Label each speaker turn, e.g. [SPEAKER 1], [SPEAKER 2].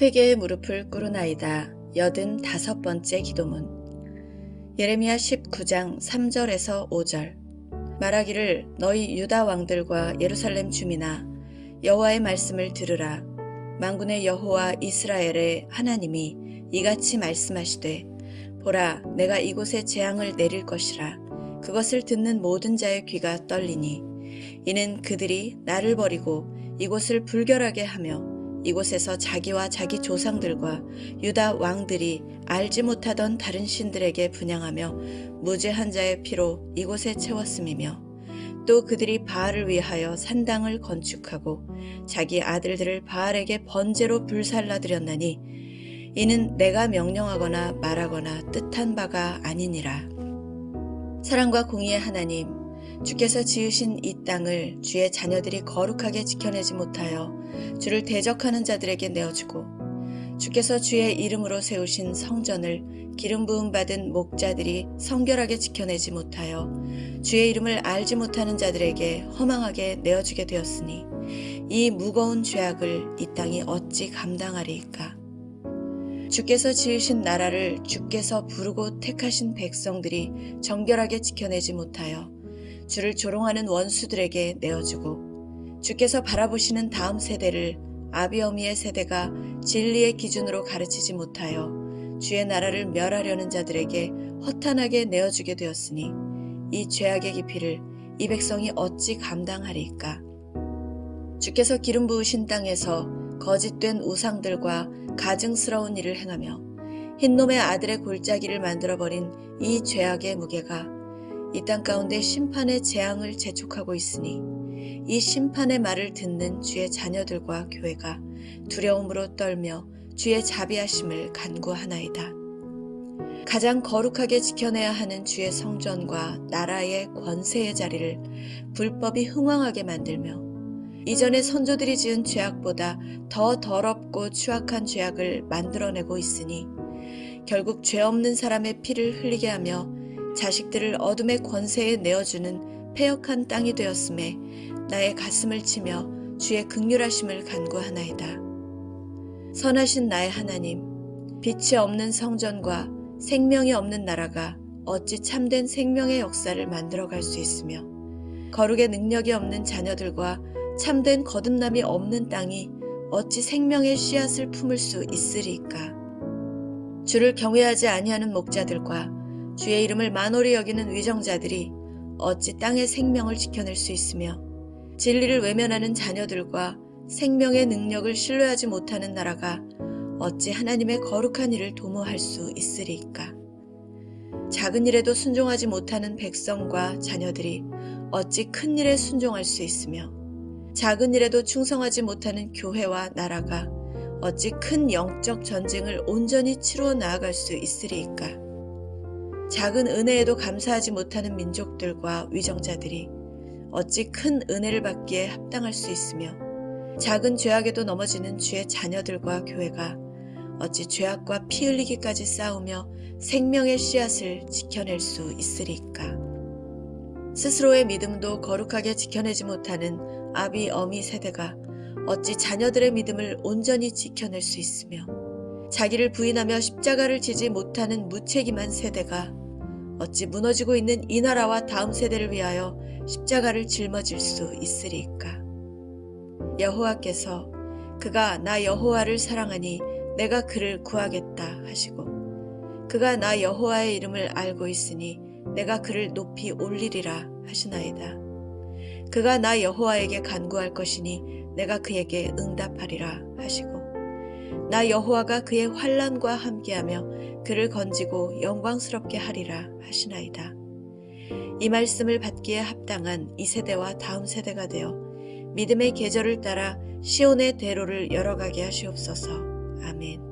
[SPEAKER 1] 회개의 무릎을 꿇으나이다. 여든 다섯 번째 기도문. 예레미야 19장 3절에서 5절. 말하기를 너희 유다 왕들과 예루살렘 주민아 여호와의 말씀을 들으라. 만군의 여호와 이스라엘의 하나님이 이같이 말씀하시되 보라 내가 이곳에 재앙을 내릴 것이라. 그것을 듣는 모든 자의 귀가 떨리니 이는 그들이 나를 버리고 이곳을 불결하게 하며 이곳에서 자기와 자기 조상들과 유다 왕들이 알지 못하던 다른 신들에게 분양하며 무죄한 자의 피로 이곳에 채웠음이며 또 그들이 바알을 위하여 산당을 건축하고 자기 아들들을 바알에게 번제로 불살라 드렸나니 이는 내가 명령하거나 말하거나 뜻한 바가 아니니라. 사랑과 공의의 하나님 주께서 지으신 이 땅을 주의 자녀들이 거룩하게 지켜내지 못하여 주를 대적하는 자들에게 내어주고 주께서 주의 이름으로 세우신 성전을 기름 부음 받은 목자들이 성결하게 지켜내지 못하여 주의 이름을 알지 못하는 자들에게 허망하게 내어주게 되었으니 이 무거운 죄악을 이 땅이 어찌 감당하리이까? 주께서 지으신 나라를 주께서 부르고 택하신 백성들이 정결하게 지켜내지 못하여 주를 조롱하는 원수들에게 내어주고 주께서 바라보시는 다음 세대를 아비어미의 세대가 진리의 기준으로 가르치지 못하여 주의 나라를 멸하려는 자들에게 허탄하게 내어주게 되었으니 이 죄악의 깊이를 이 백성이 어찌 감당하리이까? 주께서 기름 부으신 땅에서 거짓된 우상들과 가증스러운 일을 행하며 흰놈의 아들의 골짜기를 만들어버린 이 죄악의 무게가 이 땅 가운데 심판의 재앙을 재촉하고 있으니 이 심판의 말을 듣는 주의 자녀들과 교회가 두려움으로 떨며 주의 자비하심을 간구하나이다. 가장 거룩하게 지켜내야 하는 주의 성전과 나라의 권세의 자리를 불법이 흥왕하게 만들며 이전에 선조들이 지은 죄악보다 더 더럽고 추악한 죄악을 만들어내고 있으니 결국 죄 없는 사람의 피를 흘리게 하며 자식들을 어둠의 권세에 내어주는 패역한 땅이 되었음에 나의 가슴을 치며 주의 극률하심을 간구하나이다. 선하신 나의 하나님, 빛이 없는 성전과 생명이 없는 나라가 어찌 참된 생명의 역사를 만들어갈 수 있으며 거룩의 능력이 없는 자녀들과 참된 거듭남이 없는 땅이 어찌 생명의 씨앗을 품을 수 있으리까? 주를 경외하지 아니하는 목자들과 주의 이름을 만홀히 여기는 위정자들이 어찌 땅의 생명을 지켜낼 수 있으며 진리를 외면하는 자녀들과 생명의 능력을 신뢰하지 못하는 나라가 어찌 하나님의 거룩한 일을 도모할 수 있으리까? 작은 일에도 순종하지 못하는 백성과 자녀들이 어찌 큰 일에 순종할 수 있으며 작은 일에도 충성하지 못하는 교회와 나라가 어찌 큰 영적 전쟁을 온전히 치루어 나아갈 수 있으리까? 작은 은혜에도 감사하지 못하는 민족들과 위정자들이 어찌 큰 은혜를 받기에 합당할 수 있으며 작은 죄악에도 넘어지는 주의 자녀들과 교회가 어찌 죄악과 피 흘리기까지 싸우며 생명의 씨앗을 지켜낼 수 있으리까? 스스로의 믿음도 거룩하게 지켜내지 못하는 아비 어미 세대가 어찌 자녀들의 믿음을 온전히 지켜낼 수 있으며 자기를 부인하며 십자가를 지지 못하는 무책임한 세대가 어찌 무너지고 있는 이 나라와 다음 세대를 위하여 십자가를 짊어질 수 있으리까? 여호와께서 그가 나 여호와를 사랑하니 내가 그를 구하겠다 하시고 그가 나 여호와의 이름을 알고 있으니 내가 그를 높이 올리리라 하시나이다. 그가 나 여호와에게 간구할 것이니 내가 그에게 응답하리라 하시고 나 여호와가 그의 환란과 함께하며 그를 건지고 영광스럽게 하리라 하시나이다. 이 말씀을 받기에 합당한 이 세대와 다음 세대가 되어 믿음의 계절을 따라 시온의 대로를 열어가게 하시옵소서. 아멘.